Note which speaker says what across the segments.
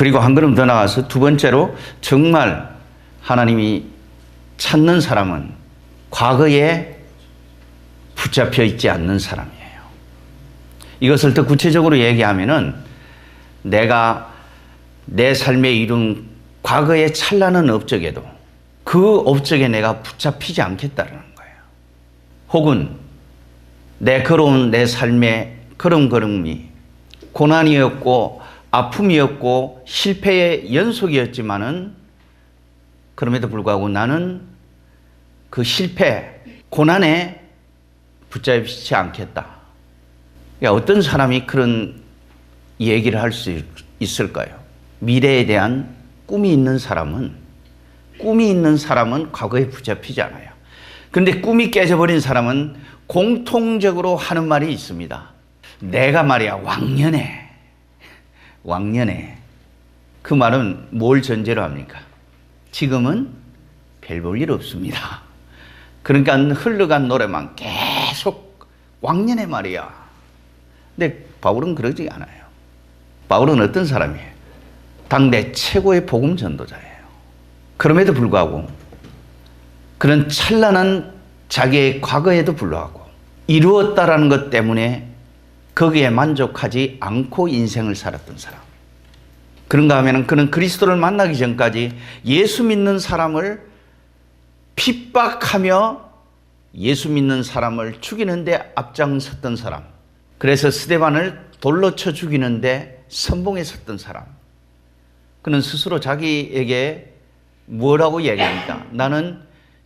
Speaker 1: 그리고 한 걸음 더 나가서 두 번째로 정말 하나님이 찾는 사람은 과거에 붙잡혀 있지 않는 사람이에요. 이것을 더 구체적으로 얘기하면은 내가 내 삶에 이룬 과거의 찬란한 업적에도 그 업적에 내가 붙잡히지 않겠다는 거예요. 혹은 내 걸어온 내 삶의 걸음걸음이 고난이었고 아픔이었고 실패의 연속이었지만은 그럼에도 불구하고 나는 그 실패, 고난에 붙잡히지 않겠다. 그러니까 어떤 사람이 그런 얘기를 할 수 있을까요? 미래에 대한 꿈이 있는 사람은 꿈이 있는 사람은 과거에 붙잡히지 않아요. 그런데 꿈이 깨져버린 사람은 공통적으로 하는 말이 있습니다. 내가 말이야 왕년에 왕년에 그 말은 뭘 전제로 합니까? 지금은 별 볼 일 없습니다. 그러니까 흘러간 노래만 계속 왕년에 말이야. 근데 바울은 그러지 않아요. 바울은 어떤 사람이에요? 당대 최고의 복음 전도자예요. 그럼에도 불구하고 그런 찬란한 자기의 과거에도 불구하고 이루었다라는 것 때문에 거기에 만족하지 않고 인생을 살았던 사람. 그런가 하면 그는 그리스도를 만나기 전까지 예수 믿는 사람을 핍박하며 예수 믿는 사람을 죽이는데 앞장섰던 사람. 그래서 스데반을 돌로 쳐 죽이는데 선봉에 섰던 사람. 그는 스스로 자기에게 뭐라고 얘기합니까? 나는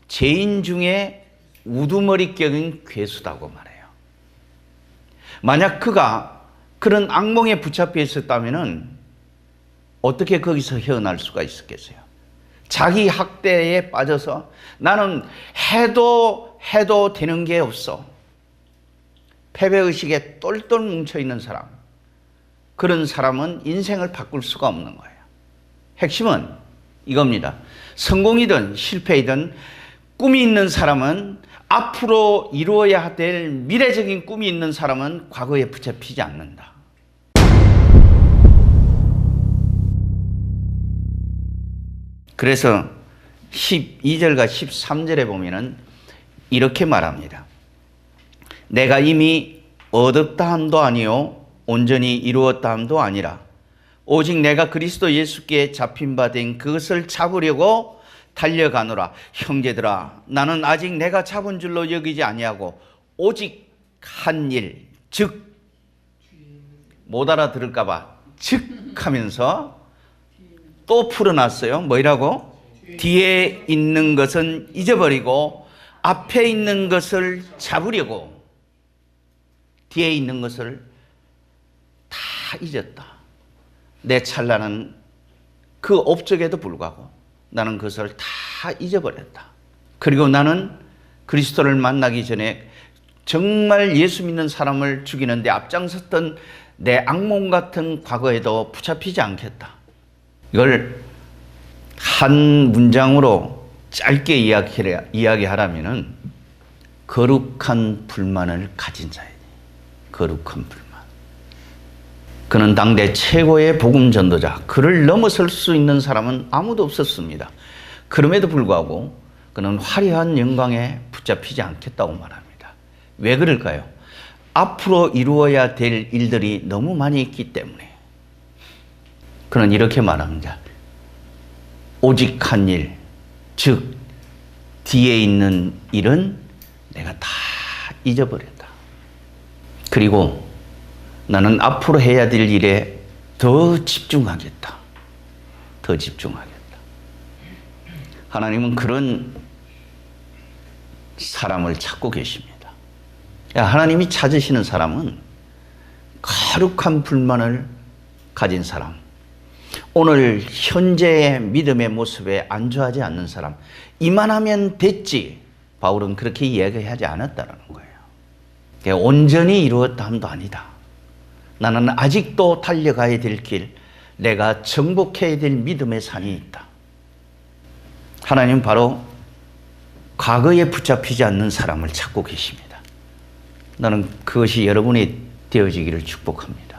Speaker 1: 죄인 중에 우두머리격인 괴수다고 말해요. 만약 그가 그런 악몽에 붙잡혀 있었다면 어떻게 거기서 헤어날 수가 있었겠어요? 자기 학대에 빠져서 나는 해도 해도 되는 게 없어. 패배의식에 똘똘 뭉쳐 있는 사람. 그런 사람은 인생을 바꿀 수가 없는 거예요. 핵심은 이겁니다. 성공이든 실패이든 꿈이 있는 사람은 앞으로 이루어야 될 미래적인 꿈이 있는 사람은 과거에 붙잡히지 않는다. 그래서 12절과 13절에 보면은 이렇게 말합니다. 내가 이미 얻었다 함도 아니요 온전히 이루었다 함도 아니라 오직 내가 그리스도 예수께 잡힌 바 된 그것을 잡으려고 달려가노라. 형제들아 나는 아직 내가 잡은 줄로 여기지 아니하고 오직 한 일 즉 못 알아들을까 봐즉 하면서 또 풀어놨어요. 뭐라고? 뒤에 있는 것은 잊어버리고 앞에 있는 것을 잡으려고 뒤에 있는 것을 다 잊었다. 내 찬란한 그 업적에도 불구하고 나는 그것을 다 잊어버렸다. 그리고 나는 그리스도를 만나기 전에 정말 예수 믿는 사람을 죽이는데 앞장섰던 내 악몽 같은 과거에도 붙잡히지 않겠다. 이걸 한 문장으로 짧게 이야기하라면은 거룩한 불만을 가진 자예요. 거룩한 불만. 그는 당대 최고의 복음 전도자. 그를 넘어설 수 있는 사람은 아무도 없었습니다. 그럼에도 불구하고 그는 화려한 영광에 붙잡히지 않겠다고 말합니다. 왜 그럴까요? 앞으로 이루어야 될 일들이 너무 많이 있기 때문에. 그는 이렇게 말합니다. 오직 한 일, 즉, 뒤에 있는 일은 내가 다 잊어버렸다. 그리고 나는 앞으로 해야 될 일에 더 집중하겠다. 더 집중하겠다. 하나님은 그런 사람을 찾고 계십니다. 하나님이 찾으시는 사람은 거룩한 불만을 가진 사람, 오늘 현재의 믿음의 모습에 안주하지 않는 사람, 이만하면 됐지. 바울은 그렇게 이야기하지 않았다는 거예요. 온전히 이루었다 함도 아니다. 나는 아직도 달려가야 될 길, 내가 정복해야 될 믿음의 산이 있다. 하나님 바로 과거에 붙잡히지 않는 사람을 찾고 계십니다. 나는 그것이 여러분이 되어지기를 축복합니다.